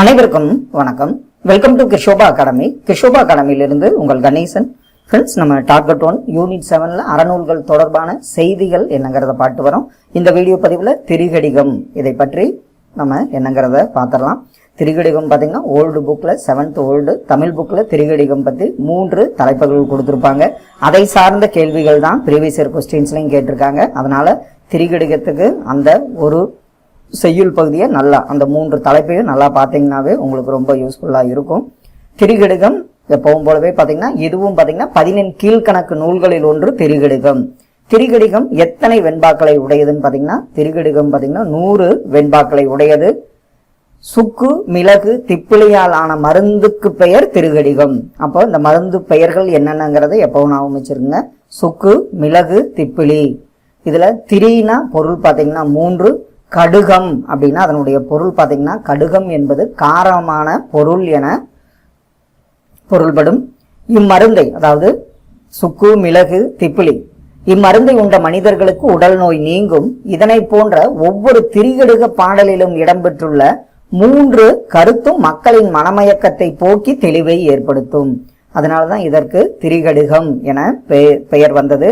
அனைவருக்கும் வணக்கம். Welcome to Krishoba academy Krishoba அகாடமியிலிருந்து உங்கள் கணேசன். ஃப்ரெண்ட்ஸ் நம்ம டார்கெட் ஒன் யூனிட் செவனில் அறநூல்கள் தொடர்பான செய்திகள் என்னங்கிறத பாட்டு வரோம். இந்த வீடியோ பதிவில் திரிகடிகம் இதை பற்றி நம்ம என்னங்கிறத பார்த்துடலாம். திரிகடிகம் பார்த்தீங்கன்னா ஓல்டு புக்கில் செவன்த் ஓல்டு தமிழ் புக்கில் திரிகடிகம் பற்றி மூன்று தலைப்புகள் கொடுத்துருப்பாங்க. அதை சார்ந்த கேள்விகள் தான் ப்ரீவியஸ் இயர் கொஸ்டின்ஸ்லையும் கேட்டிருக்காங்க. அதனால் திரிகடிகத்துக்கு அந்த ஒரு செய்யுள் பகுதியை நல்லா அந்த மூன்று தலைப்பையும் நல்லா பார்த்தீங்கன்னாவே உங்களுக்கு ரொம்ப யூஸ்ஃபுல்லாக இருக்கும். திரிகடுகம் எப்பவும் போலவே பார்த்தீங்கன்னா இதுவும் பார்த்தீங்கன்னா பதினெண் கீழ்கணக்கு நூல்களில் ஒன்று திரிகடுகம் திரிகடிகம் எத்தனை வெண்பாக்களை உடையதுன்னு பார்த்தீங்கன்னா திரிகடுகம் பார்த்தீங்கன்னா நூறு வெண்பாக்களை உடையது. சுக்கு மிளகு திப்பிலியால் ஆன மருந்துக்கு பெயர் திருகடிகம் அப்போ இந்த மருந்து பெயர்கள் என்னென்னங்கிறத எப்பவும் நான் வச்சிருங்க சுக்கு மிளகு திப்பிலி. இதில் திரினா பொருள் பார்த்தீங்கன்னா மூன்று கடுகம் அப்படின்னா அதனுடைய பொருள் பார்த்தீங்கன்னா கடுகம் என்பது காரமான பொருள் என பொருள்படும். இம்மருந்தை அதாவது சுக்கு மிளகு திப்பிலி இம்மருந்தை உண்ட மனிதர்களுக்கு உடல் நோய் நீங்கும். இதனை போன்ற ஒவ்வொரு திரிகடுக பாடலிலும் இடம்பெற்றுள்ள மூன்று கருத்தும் மக்களின் மனமயக்கத்தை போக்கி தெளிவை ஏற்படுத்தும். அதனால்தான் இதற்கு திரிகடுகம் என பெயர் வந்தது.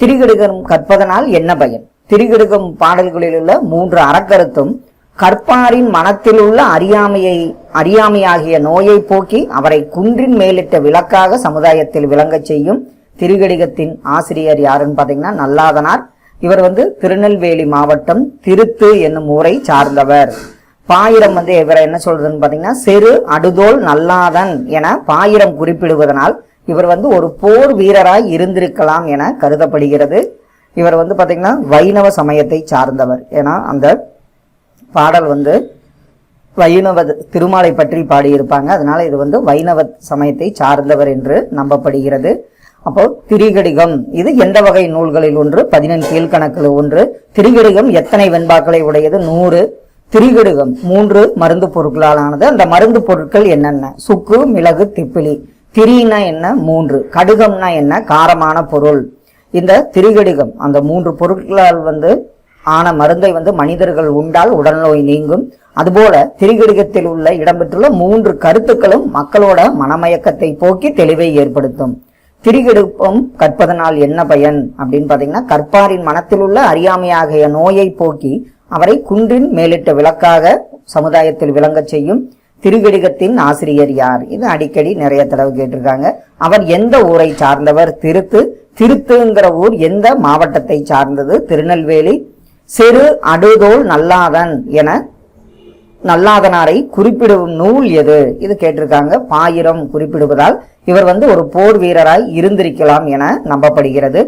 திரிகடுகம் கற்பதனால் என்ன பயன்? திரிகடுகம் பாடல்களில் உள்ள மூன்று அறக்கருத்தும் கற்பாரின் மனத்தில் உள்ள அறியாமையை அறியாமையாகிய நோயை போக்கி அவரை குன்றின் மேலிட்ட விளக்காக சமுதாயத்தில் விளங்கச் செய்யும் திருகடிகத்தின் ஆசிரியர் யாருன்னு பாத்தீங்கன்னா நல்லாதனார். இவர் வந்து திருநெல்வேலி மாவட்டம் திருத்து என்னும் ஊரை சார்ந்தவர். பாயிரம் வந்து இவரை என்ன சொல்றதுன்னு பாத்தீங்கன்னா செரு அடுதோல் நல்லாதன் என பாயிரம் குறிப்பிடுவதனால் இவர் வந்து ஒரு போர் வீரராய் இருந்திருக்கலாம் என கருதப்படுகிறது. இவர் வந்து பார்த்திங்கன்னா வைணவ சமயத்தை சார்ந்தவர். ஏன்னா அந்த பாடல் வந்து வைணவ திருமாலை பற்றி பாடியிருப்பாங்க. அதனால இது வந்து வைணவ சமயத்தை சார்ந்தவர் என்று நம்பப்படுகிறது. அப்போ திரிகடிகம் இது எந்த வகை நூல்களில் ஒன்று? பதினெண் கீழ்கணக்கில் ஒன்று. திரிகடிகம் எத்தனை வெண்பாக்களை உடையது? நூறு. திரிகடுகம் மூன்று மருந்து பொருட்களால் ஆனது அந்த மருந்து பொருட்கள் என்னென்ன? சுக்கு மிளகு திப்பிலி. திரினா என்ன? மூன்று. கடுகம்னா என்ன? காரமான பொருள். இந்த திரிகடிகம் அந்த மூன்று பொருட்களால் வந்து ஆன மருந்தை வந்து மனிதர்கள் உண்டால் உடல்நோய் நீங்கும். அதுபோல திரிகடிகத்தில் உள்ள இடம்பெற்றுள்ள மூன்று கருத்துக்களும் மக்களோட மனமயக்கத்தை போக்கி தெளிவை ஏற்படுத்தும். திரிகெடுப்பம் கற்பதனால் என்ன பயன் அப்படின்னு பாத்தீங்கன்னா கற்பாரின் மனத்தில் உள்ள அறியாமையாகிய நோயை போக்கி அவரை குன்றின் மேலிட்ட விளக்காக சமுதாயத்தில் விளங்கச் செய்யும் திருகடிகத்தின் ஆசிரியர் யார்? இது அடிக்கடி நிறைய தடவை கேட்டிருக்காங்க. அவர் எந்த ஊரை சார்ந்தவர்? திருத்து திருத்துங்கிற ஊர் எந்த மாவட்டத்தை சார்ந்தது? திருநெல்வேலி. சிறு அடுதோல் நல்லாதன் என நல்லாதனாரை குறிப்பிடும் நூல் எது? இது கேட்டிருக்காங்க. பாயிரம் குறிப்பிடுவதால் இவர் வந்து ஒரு போர் வீரராய் இருந்திருக்கலாம் என நம்பப்படுகிறது.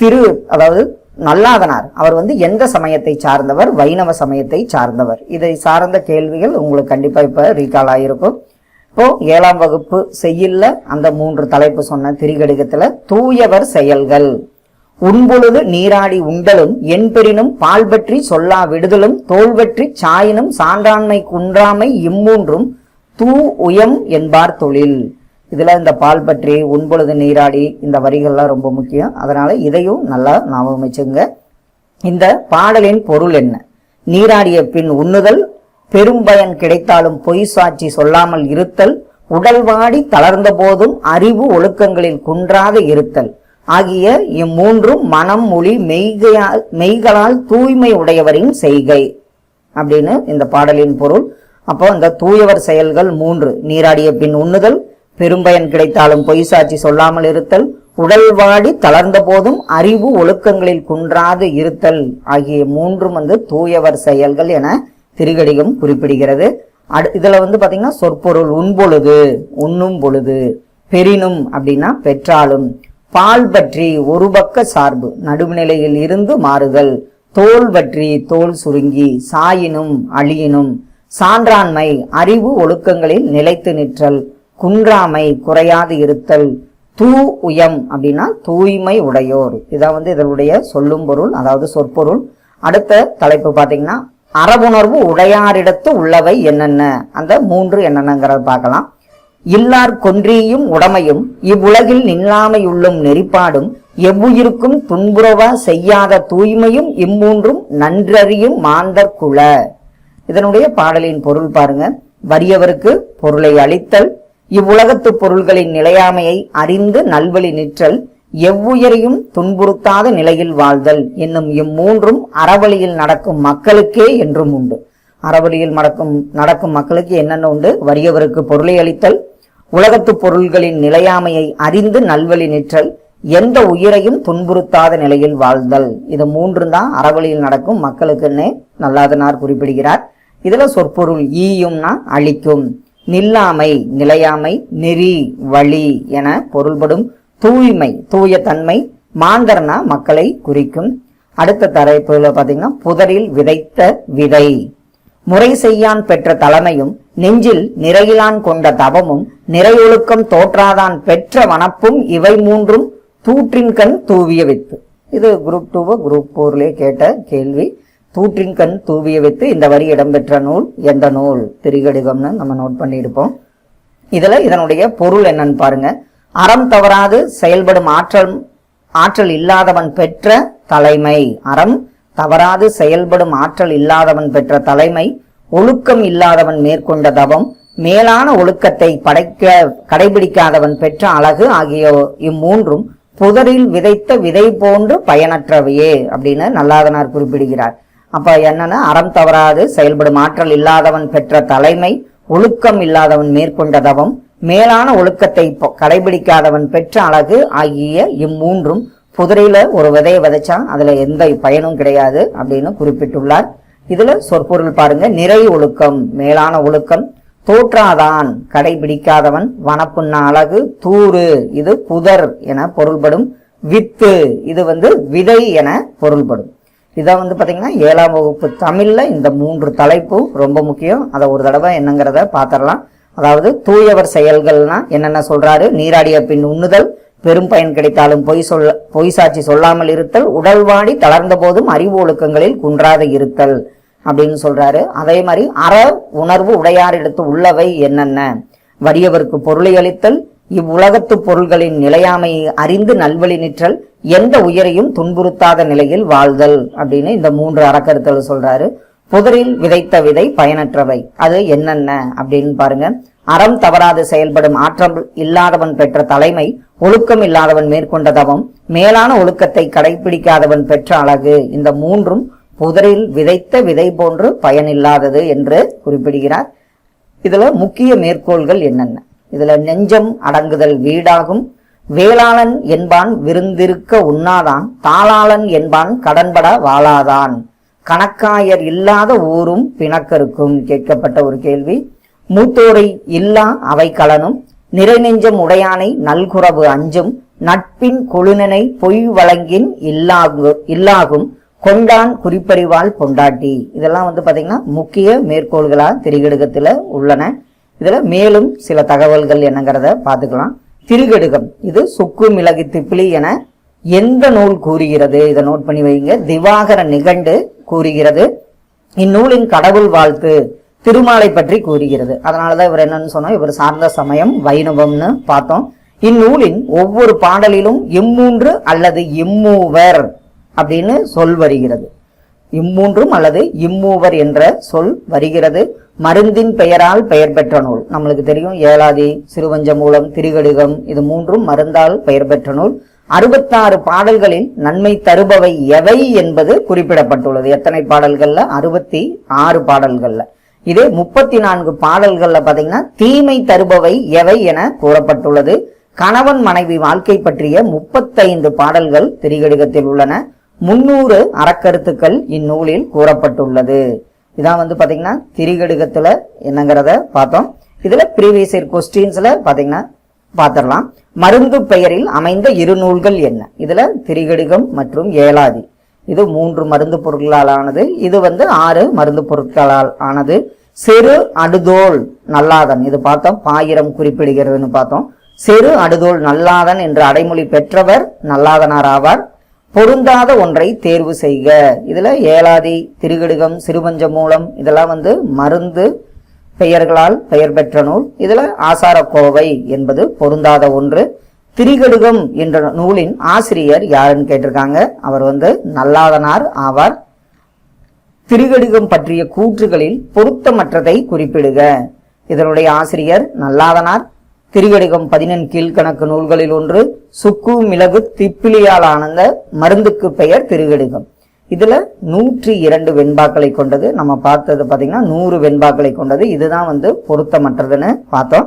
திரு அதாவது நல்லாதனார். அவர் வந்து எந்த சமயத்தை சார்ந்தவர்? வைணவ சமயத்தை சார்ந்தவர். இதை சார்ந்த கேள்விகள் உங்களுக்கு கண்டிப்பா இப்ப ரீகால் ஆயிருக்கும். இப்போ ஏழாம் வகுப்பு செய்யல அந்த மூன்று தலைப்பு சொன்ன திரிகடிகத்துல தூயவர் செயல்கள். உண்பொழுது நீராடி உண்டலும் என்பெறினும் பால் பற்றி சொல்லா விடுதலும் தோல்வற்றி சாயினும் சான்றாண்மை குன்றாமை இம்மூன்றும் தூ உயம் என்பார் தொழில். இதுல இந்த பால் பற்றி உண்பொழுது நீராடி இந்த வரிகள்லாம் ரொம்ப முக்கியம். அதனால இதையும் நல்லா ஞாபகம் வச்சுங்க. இந்த பாடலின் பொருள் என்ன? நீராடிய பின் உண்ணுதல் பெரும்பயன் கிடைத்தாலும் பொய் சாட்சி சொல்லாமல் இருத்தல் உடல் வாடி தளர்ந்த போதும் அறிவு ஒழுக்கங்களில் குன்றாத இருத்தல். ஆகிய இம்மூன்றும் மனம் மொழி மெய்கையால் மெய்களால் தூய்மை உடையவரின் செய்கை. அப்படின்னு இந்த பாடலின் பொருள். அப்போ அந்த தூயவர் செயல்கள் மூன்று. நீராடிய பின் உண்ணுதல் பெரும்பயன் கிடைத்தாலும் பொய் சாட்சி சொல்லாமல் இருத்தல் உடல் வாடி தளர்ந்த போதும் அறிவு ஒழுக்கங்களில் குன்றாது இருத்தல். ஆகிய மூன்றும் வந்து தூயவர் செயல்கள் என திருகடிகம் குறிப்பிடுகிறது. அடு இதில் வந்து பார்த்தீங்கன்னா சொற்பொருள் உண்பொழுது உண்ணும் பொழுது பெரினும் அப்படின்னா பெற்றாலும் பால் பற்றி ஒரு பக்க சார்பு நடுவுநிலையில் இருந்து மாறுதல் தோல் பற்றி தோல் சுருங்கி சாயினும் அழியினும் சான்றாண்மை அறிவு ஒழுக்கங்களில் நிலைத்து நிற்றல் குன்றாமை குறையாது இருத்தல் தூ உயம் அப்படின்னா தூய்மை உடையோர். இதான் வந்து இதனுடைய சொல்லும் பொருள் அதாவது சொற்பொருள். அடுத்த தலைப்பு பார்த்தீங்கன்னா அறவுணர்வு உடையாரிடத்து உள்ளவை என்னென்ன? அந்த மூன்று என்னென்னங்கிறத பார்க்கலாம். இல்லார் கொன்றியும் உடமையும் இவ்வுலகில் நில்லாமையுள்ளும் நெறிப்பாடும் எவ்வுயிருக்கும் துன்புறவ செய்யாத தூய்மையும் இம்மூன்றும் நன்றறியும் மாந்தர் குல. இதனுடைய பாடலின் பொருள் பாருங்க. வறியவருக்கு பொருளை அளித்தல் இவ்வுலகத்து பொருள்களின் நிலையாமையை அறிந்து நல்வழி நிற்றல் எவ்வுயரையும் துன்புறுத்தாத நிலையில் வாழ்தல் என்னும் இம்மூன்றும் அறவழியில் நடக்கும் மக்களுக்கே என்றும் உண்டு. அறவழியில் நடக்கும் நடக்கும் மக்களுக்கு என்னென்ன உண்டு? வறியவருக்கு பொருளை அளித்தல் உலகத்து பொருள்களின் நிலையாமையை அறிந்து நல்வழி நிற்றல் எந்த உயிரையும் துன்புறுத்தாத நிலையில் வாழ்தல். இது மூன்று தான் அறவழியில் நடக்கும் மக்களுக்குன்னே நல்லாதனார் குறிப்பிடுகிறார். இதுல சொற்பொருள் ஈயும்னா அழிக்கும். நில்லாமை நிலையாமை நெறி வழி என பொருள்படும் தூய்மை தூய தன்மை மாந்தர்னா மக்களை குறிக்கும். அடுத்த தலைப்புல பாத்தீங்கன்னா புதரில் விதைத்த விதை. முறை செய்யான் பெற்ற தலைமையும் நெஞ்சில் நிறையிலான் கொண்ட தவமும் நிறையொழுக்கம் தோற்றாதான் பெற்ற வனப்பும் இவை மூன்றும் தூற்றின் கண் தூவிய வித்து. இது குரூப் டூவோ குரூப் போர்லயே கேட்ட கேள்வி. தூற்றின் கண் தூவிய வித்து இந்த வரி இடம்பெற்ற நூல் எந்த நூல்? திரிகடிகம்னு நம்ம நோட் பண்ணியிருப்போம். இதுல இதனுடைய பொருள் என்னன்னு பாருங்க. அறம் தவறாது செயல்படும் ஆற்றல் ஆற்றல் இல்லாதவன் பெற்ற தலைமை. அறம் தவறாது செயல்படும் ஆற்றல் இல்லாதவன் பெற்ற தலைமை. ஒழுக்கம் இல்லாதவன் மேற்கொண்ட தவம். மேலான ஒழுக்கத்தை படைக்க கடைபிடிக்காதவன் பெற்ற அழகு ஆகிய இம்மூன்றும் புதரில் விதைத்த விதை போன்று பயனற்றவையே அப்படின்னு நல்லாதனார் குறிப்பிடுகிறார். அப்ப என்னன்னா அறம் தவறாது செயல்படும் ஆற்றல் இல்லாதவன் பெற்ற தலைமை ஒழுக்கம் இல்லாதவன் மேற்கொண்ட தவம். மேலான ஒழுக்கத்தை கடைபிடிக்காதவன் பெற்ற அழகு ஆகிய இம்மூன்றும் புதிரையில ஒரு விதையை விதைச்சா அதுல எந்த பயனும் கிடையாது அப்படின்னு குறிப்பிட்டுள்ளார். இதுல சொற்பொருள் பாருங்க. நிறை ஒழுக்கம் மேலான ஒழுக்கம் தோற்றாதான் கடைபிடிக்காதவன் வனப்புண்ண அழகு தூறு இது புதர் என பொருள்படும். வித்து இது வந்து விதை என பொருள்படும். இதை வந்து பாத்தீங்கன்னா ஏழாம் வகுப்பு தமிழ்ல இந்த மூன்று தலைப்பும் ரொம்ப முக்கியம். அதை ஒரு தடவை என்னங்கிறத பாத்திரலாம் அதாவது தூயவர் செயல்கள்னா என்னென்ன சொல்றாரு? நீராடிய பின் உண்ணுதல் பெரும் பயன் கிடைத்தாலும் பொய் சொல்ல பொய் சாட்சி சொல்லாமல் இருத்தல் உடல் வாடி தளர்ந்த போதும் அறிவு ஒழுக்கங்களில் குன்றாத இருத்தல் அப்படின்னு சொல்றாரு. அதே மாதிரி அற உணர்வு உடையாரிடத்து உள்ளவை என்னென்ன? வறியவருக்கு பொருளை அளித்தல் இவ்வுலகத்து பொருள்களின் நிலையாமையை அறிந்து நல்வழி நிற்றல் எந்த உயிரையும் துன்புறுத்தாத நிலையில் வாழ்தல் அப்படின்னு இந்த மூன்று அறக்கருத்தல் சொல்றாரு. புதரில் விதைத்த விதை பயனற்றவை. அது என்னென்ன? அப்படின்னு பாருங்க. அறம் தவறாது செயல்படும் ஆற்றல் இல்லாதவன் பெற்ற தலைமை ஒழுக்கம் இல்லாதவன் மேற்கொண்ட தவம் மேலான ஒழுக்கத்தை கடைபிடிக்காதவன் பெற்ற அழகு. இந்த மூன்றும் புதரில் விதைத்த விதை போன்று பயனில்லாதது என்று குறிப்பிடுகிறார். இதுல முக்கிய மேற்கோள்கள் என்னென்ன? இதுல நெஞ்சம் அடங்குதல் வீடாகும். வேளாளன் என்பான் விருந்திருக்க உண்ணாதான் தாளாளன் என்பான் கடன்பட வாழாதான். கணக்காயர் இல்லாத ஊரும் பிணக்கருக்கும் கேட்கப்பட்ட ஒரு கேள்வி. மூத்தோரை இல்லா அவை கலனும் நிறைநெஞ்சம் உடையானை நல்குறவு அஞ்சும் நட்பின் கொழுனனை பொய் வழங்கின் இல்லாகு இல்லாகும் கொண்டான் குறிப்பறிவால் பொண்டாட்டி. இதெல்லாம் வந்து பாத்தீங்கன்னா முக்கிய மேற்கோள்களா திரிகடுகத்துல உள்ளன. இதுல மேலும் சில தகவல்கள் என்னங்கிறத பார்த்துக்கலாம். திரிகடுகம் இது சுக்கு மிளகு திப்பிலி என எந்த நூல் கூறுகிறது? இதை நோட் பண்ணி வைங்க. திவாகர நிகண்டு கூறுகிறது. இந்நூலின் கடவுள் வாழ்த்து திருமாலை பற்றி கூறுகிறது. அதனாலதான் இவர் என்னன்னு சொன்னா இவர் சார்ந்த சமயம் வைணவம்னு பார்த்தோம். இந்நூலின் ஒவ்வொரு பாடலிலும் இம்மூன்று அல்லது இம்மூவர் அப்படின்னு சொல் வருகிறது. இம்மூன்றும் அல்லது இம்மூவர் என்ற சொல் வருகிறது. மருந்தின் பெயரால் பெயர் பெற்ற நூல். நம்மளுக்கு தெரியும் ஏலாதி சிறுவஞ்ச மூலம் திரிகடுகம் இது மூன்றும் மருந்தால் பெயர் பெற்ற நூல். அறுபத்தாறு பாடல்களில் நன்மை தருபவை எவை என்பது குறிப்பிடப்பட்டுள்ளது. எத்தனை பாடல்கள்ல? அறுபத்தி ஆறு பாடல்கள்ல. இதே முப்பத்தி நான்கு பாடல்கள்ல பாத்தீங்கன்னா தீமை தருபவை எவை என கூறப்பட்டுள்ளது. கணவன் மனைவி வாழ்க்கை பற்றிய முப்பத்தைந்து பாடல்கள் திரிகடுகத்தில் உள்ளன. முன்னூறு அறக்கருத்துக்கள் இந்நூலில் கூறப்பட்டுள்ளது. இதான் வந்து பாத்தீங்கன்னா திரிகடுகத்துல என்னங்கிறத பார்த்தோம். இதுல ப்ரீவியஸ் இயர் கொஸ்டின்ஸ்ல பாத்தீங்கன்னா பார்த்திடலாம். மருந்து பெயரில் அமைந்த இரு நூல்கள் என்ன? இதுல திரிகடிகம் மற்றும் ஏலாதி. இது மூன்று மருந்து பொருட்களால் ஆனது இது வந்து ஆறு மருந்து பொருட்களால் ஆனது. சிறு அடுதோல் நல்லாதன். இது பார்த்தோம் பாயிரம் குறிப்பிடுகிறதுன்னு பார்த்தோம். சிறு அடுதோல் நல்லாதன் என்ற அடைமொழி பெற்றவர் நல்லாதனார் ஆவார். பொருந்தாத ஒன்றை தேர்வு செய்க. இதுல ஏலாதி திருகடுகம் சிறுபஞ்ச மூலம் இதெல்லாம் வந்து மருந்து பெயர்களால் பெயர் பெற்ற நூல். இதுல ஆசாரக்கோவை என்பது பொருந்தாத ஒன்று. திரிகடுகம் என்ற நூலின் ஆசிரியர் யாருன்னு கேட்டிருக்காங்க. அவர் வந்து நல்லாதனார் ஆவார். திருகடுகம் பற்றிய கூற்றுகளில் பொருத்தமற்றதை குறிப்பிடுக. இதனுடைய ஆசிரியர் நல்லாதனார். திருகடுகம் பதினெண் கீழ்கணக்கு நூல்களில் ஒன்று. சுக்கு மிளகு திப்பிலியால் ஆனந்த மருந்துக்கு பெயர் திருகடுகம். இதில் நூற்றி இரண்டு வெண்பாக்களை கொண்டது. நம்ம பார்த்தது பார்த்திங்கன்னா நூறு வெண்பாக்களை கொண்டது. இதுதான் வந்து பொருத்தமற்றதுன்னு பார்த்தோம்.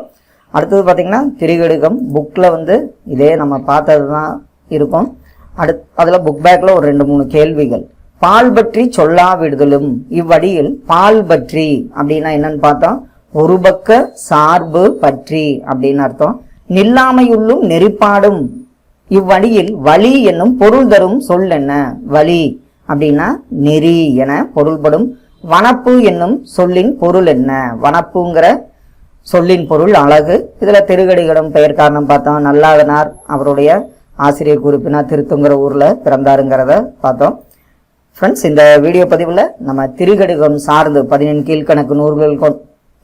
அடுத்தது பார்த்திங்கன்னா திரிகடுகம். புக்கில் வந்து இதே நம்ம பார்த்தது தான் இருக்கும். அடுத் அதில் புக் பேக்கில் ஒரு ரெண்டு மூணு கேள்விகள். பால் பற்றி சொல்லாவிடுதலும். இவ்வடியில் பால் பற்றி அப்படின்னா என்னன்னு பார்த்தோம். ஒரு பக்க சார்பு பற்றி அப்படின்னு அர்த்தம். நில்லாமையுள்ளும் நெறிப்பாடும். இவ்வழியில் வழி என்னும் பொருள் தரும் சொல் என்ன? வழி அப்படின்னா நெறி என பொருள்படும் வனப்பு என்னும் சொல்லின் பொருள் என்ன? வனப்புங்கிற சொல்லின் பொருள் அழகு. இதில் திருகடிகளும் பெயர் காரணம் பார்த்தோம் நல்லாதனார் அவருடைய ஆசிரியர் குறிப்பினா திருத்துங்கிற ஊரில் பிறந்தாருங்கிறத பார்த்தோம். ஃப்ரெண்ட்ஸ் இந்த வீடியோ பதிவில் நம்ம திருகடிகம் சார்ந்து பதினெண் கீழ்கணக்கு நூல்கள்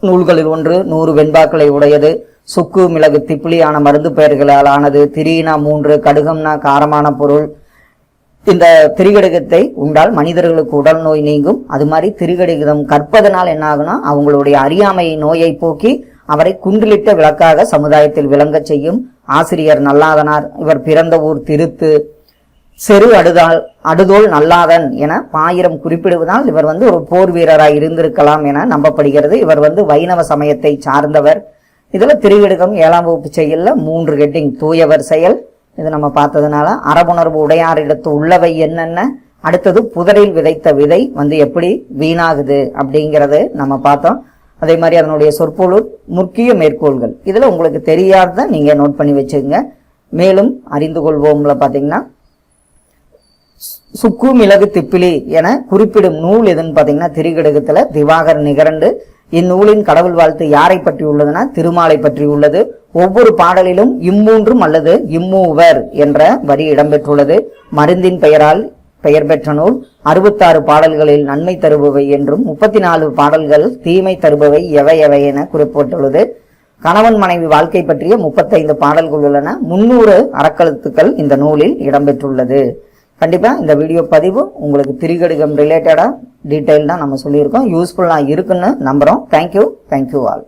நூல்களில் ஒன்று நூறு வெண்பாக்களை உடையது. சுக்கு மிளகு திப்பிலியான மருந்து பெயர்களால் ஆனது திரியினா மூன்று கடுகம்னா காரமான பொருள் இந்த திரிகடுகத்தை உண்டால் மனிதர்களுக்கு உடல் நோய் நீங்கும். அது மாதிரி திரிகடுகிதம் கற்பதனால் என்ன ஆகுனா அவங்களுடைய அறியாமை நோயை போக்கி அவரை குன்றிலிட்ட விளக்காக சமுதாயத்தில் விளங்கச் செய்யும். ஆசிரியர் நல்லாதனார் இவர் பிறந்த ஊர் திருத்து. செரு அடுதால் அடுதோல் நல்லாதன் என பாயிரம் குறிப்பிடுவதால் இவர் வந்து ஒரு போர் வீரராய் இருந்திருக்கலாம் என நம்பப்படுகிறது. இவர் வந்து வைணவ சமயத்தை சார்ந்தவர். இதுல திருவிடுகம் ஏழாம் வகுப்பு செயல்ல மூன்று ஹெட்டிங் தூயவர் செயல். இது நம்ம பார்த்ததுனால அறவுணர்வு உடையாரிடத்து உள்ளவை என்னென்ன? அடுத்தது புதரில் விதைத்த விதை வந்து எப்படி வீணாகுது அப்படிங்கிறது நம்ம பார்த்தோம். அதே மாதிரி அதனுடைய சொற்பொருள் முக்கிய மேற்கோள்கள். இதில் உங்களுக்கு தெரியாத நீங்க நோட் பண்ணி வச்சுக்கோங்க. மேலும் அறிந்து கொள்வோம்ல பார்த்தீங்கன்னா சுக்கு மிளகு திப்பிலி என குறிப்பிடும் நூல் எதுன்னு பார்த்தீங்கன்னா திரிகடுகத்தில் திவாகர் நிகரண்டு இந்நூலின் கடவுள் வாழ்த்து யாரை பற்றி உள்ளதுன்னா திருமாலை பற்றி உள்ளது. ஒவ்வொரு பாடலிலும் இம்மூன்றும் அல்லது இம்மூவர் என்ற வரி இடம்பெற்றுள்ளது. மருந்தின் பெயரால் பெயர் பெற்ற நூல். அறுபத்தாறு பாடல்களில் நன்மை தருபவை என்றும் முப்பத்தி நாலு பாடல்கள் தீமை தருபவை எவை எவை என குறிப்பிட்டுள்ளது. கணவன் மனைவி வாழ்க்கை பற்றிய முப்பத்தைந்து பாடல்கள் உள்ளன. முன்னூறு அறக்கழுத்துக்கள் இந்த நூலில் இடம்பெற்றுள்ளது. கண்டிப்பாக இந்த வீடியோ பதிவு உங்களுக்கு திரிகடுகம் ரிலேட்டடாக டீட்டெயில் தான் நம்ம சொல்லியிருக்கோம். யூஸ்ஃபுல்லாக இருக்குன்னு நம்புகிறோம் தேங்க்யூ தேங்க்யூ ஆல்